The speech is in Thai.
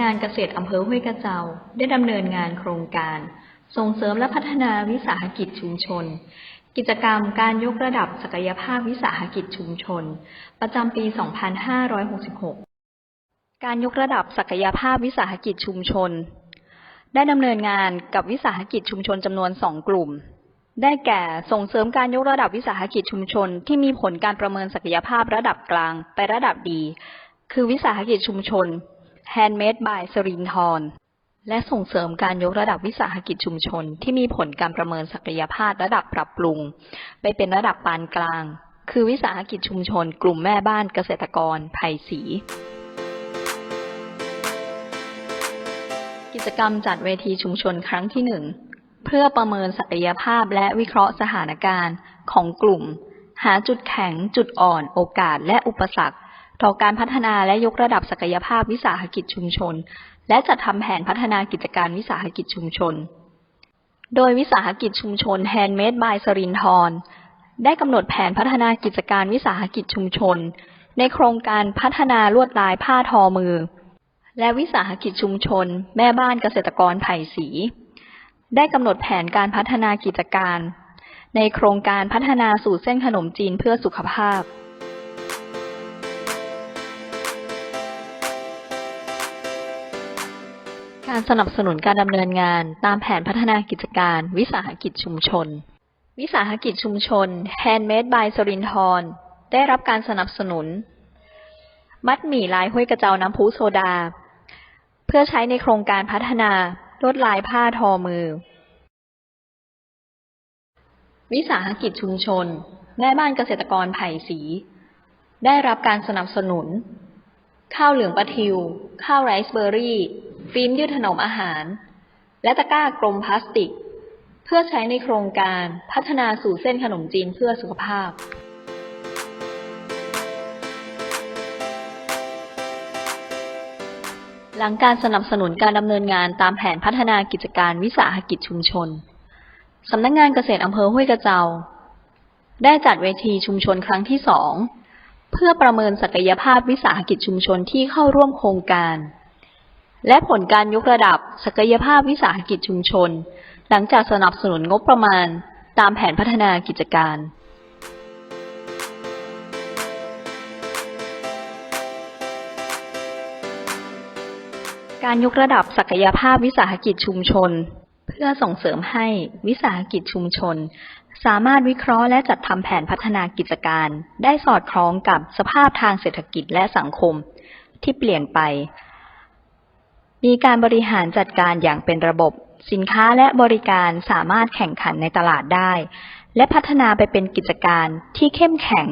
งานเกษตรอำเภอห้วยกระเจ้าได้ดำเนินงานโครงการ ส่งเสริมและพัฒนาวิสาหกิจชุมชน กิจกรรมการยกระดับศักยภาพวิสาหกิจชุมชน ประจำปี 2566 การยกระดับศักยภาพวิสาหกิจชุมชน ได้ดำเนินงานกับวิสาหกิจชุมชนจำนวนสองกลุ่มได้แก่ส่งเสริมการยกระดับวิสาหกิจชุมชน ที่มีผลการประเมินศักยภาพระดับกลางไประดับดี คือวิสาหกิจชุมชน Handmade by สรินทรและส่งเสริมการยกระดับวิสาหกิจชุมชน ที่มีผลการประเมินศักยภาพระดับปรับปรุง ไปเป็นระดับปานกลาง คือวิสาหกิจชุมชน กลุ่มแม่บ้านเกษตรกรไผ่สี กิจกรรมจัดเวทีชุมชนครั้งที่หนึ่งเพื่อประเมินศักยภาพและวิเคราะห์สถานการณ์ของกลุ่ม หาจุดแข็ง จุดอ่อน โอกาส และอุปสรรค ต่อการพัฒนาและยกระดับศักยภาพวิสาหกิจชุมชน และจัดทำแผนพัฒนากิจการวิสาหกิจชุมชน โดยวิสาหกิจชุมชน Handmade by สรินทรได้กำหนดแผนพัฒนากิจการวิสาหกิจชุมชน ในโครงการพัฒนาลวดลายผ้าทอมือ และวิสาหกิจชุมชน แม่บ้านเกษตรกรไผ่สี ได้กำหนดแผนการพัฒนากิจการ ในโครงการพัฒนาสู่เส้นขนมจีนเพื่อสุขภาพ การสนับสนุนการดำเนินงานตามแผนพัฒนากิจการ วิสาหกิจชุมชน วิสาหกิจชุมชน Handmade by สรินทรได้รับการสนับสนุน มัดหมี่ลายห้วยกระเจ้าน้ำพุโซดา เพื่อใช้ในโครงการพัฒนาลวดลายผ้าทอมือ วิสาหกิจชุมชน แม่บ้านเกษตรกรไผ่สี ได้รับการสนับสนุน ข้าวเหลืองปลาทิว ข้าวไรซ์เบอร์รี่ ฟิล์มยืดถนอมอาหาร และตะกร้ากลมพลาสติก เพื่อใช้ในโครงการพัฒนาสู่เส้นขนมจีนเพื่อสุขภาพหลังการสนับสนุนการดำเนินงานตามแผนพัฒนากิจการวิสาหกิจชุมชน สำนักงงานเกษตรอำเภอห้วยกระเจา ได้จัดเวทีชุมชนครั้งที่สอง เพื่อประเมินศักยภาพวิสาหกิจชุมชนที่เข้าร่วมโครงการ และผลการยกระดับศักยภาพวิสาหกิจชุมชน หลังจากสนับสนุนงบประมาณตามแผนพัฒนากิจการการยกระดับศักยภาพวิสาหกิจชุมชน เพื่อส่งเสริมให้วิสาหกิจชุมชน สามารถวิเคราะห์และจัดทำแผนพัฒนากิจการ ได้สอดคล้องกับสภาพทางเศรษฐกิจและสังคม ที่เปลี่ยนไป มีการบริหารจัดการอย่างเป็นระบบ สินค้าและบริการสามารถแข่งขันในตลาดได้ และพัฒนาไปเป็นกิจการที่เข้มแข็ง